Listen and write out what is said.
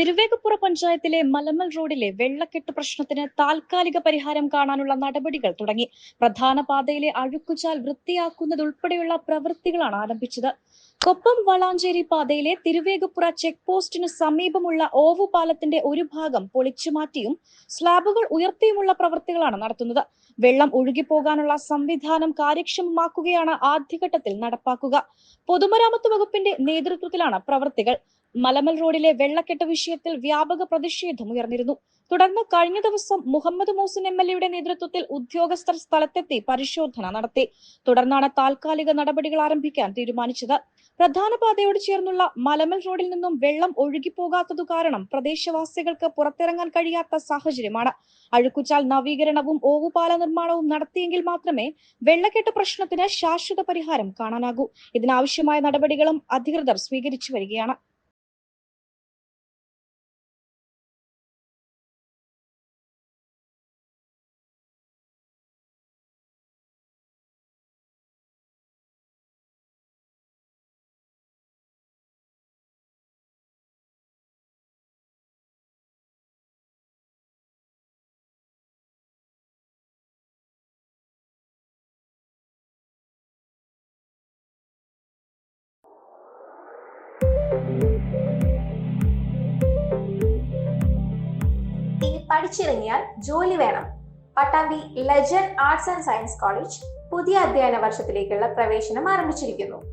തിരുവേഗപ്പുറ പഞ്ചായത്തിലെ മലമൽ റോഡിലെ വെള്ളക്കെട്ട് പ്രശ്നത്തിന് താൽക്കാലിക പരിഹാരം കാണാനുള്ള നടപടികൾ തുടങ്ങി. പ്രധാന പാതയിലെ അഴുക്കുചാൽ വൃത്തിയാക്കുന്നതുൾപ്പെടെയുള്ള പ്രവൃത്തികളാണ് ആരംഭിച്ചത്. കൊപ്പം വളാഞ്ചേരി പാതയിലെ തിരുവേഗപ്പുറ ചെക്ക് പോസ്റ്റിന് സമീപമുള്ള ഓവുപാലത്തിന്റെ ഒരു ഭാഗം പൊളിച്ചുമാറ്റിയും സ്ലാബുകൾ ഉയർത്തിയുമുള്ള പ്രവൃത്തികളാണ് നടത്തുന്നത്. വെള്ളം ഒഴുകിപ്പോകാനുള്ള സംവിധാനം കാര്യക്ഷമമാക്കുകയാണ് ആദ്യഘട്ടത്തിൽ നടപ്പാക്കുക. പൊതുമരാമത്ത് വകുപ്പിന്റെ നേതൃത്വത്തിലാണ് പ്രവൃത്തികൾ. മലമൽ റോഡിലെ വെള്ളക്കെട്ട് വിഷയത്തിൽ വ്യാപക പ്രതിഷേധം ഉയർന്നിരുന്നു. തുടർന്ന് കഴിഞ്ഞ ദിവസം മുഹമ്മദ് മോസിൻ എം എൽ എയുടെ നേതൃത്വത്തിൽ ഉദ്യോഗസ്ഥർ സ്ഥലത്തെത്തി പരിശോധന നടത്തി. തുടർന്നാണ് താൽക്കാലിക നടപടികൾ ആരംഭിക്കാൻ തീരുമാനിച്ചത്. പ്രധാന പാതയോട് ചേർന്നുള്ള മലമൽ റോഡിൽ നിന്നും വെള്ളം ഒഴുകിപ്പോകാത്തതു കാരണം പ്രദേശവാസികൾക്ക് പുറത്തിറങ്ങാൻ കഴിയാത്ത സാഹചര്യമാണ്. അഴുക്കുചാൽ നവീകരണവും ഓവുപാല നിർമ്മാണവും നടത്തിയെങ്കിൽ മാത്രമേ വെള്ളക്കെട്ട് പ്രശ്നത്തിന് ശാശ്വത പരിഹാരം കാണാനാകൂ. ഇതിനാവശ്യമായ നടപടികളും അധികൃതർ സ്വീകരിച്ചു വരികയാണ്. പഠിച്ചിറങ്ങിയാൽ ജോലി വേണം. Pattambi legend arts and science college പുതിയ അധ്യയന വർഷത്തിലേക്കുള്ള പ്രവേശനം ആരംഭിച്ചിരിക്കുന്നു.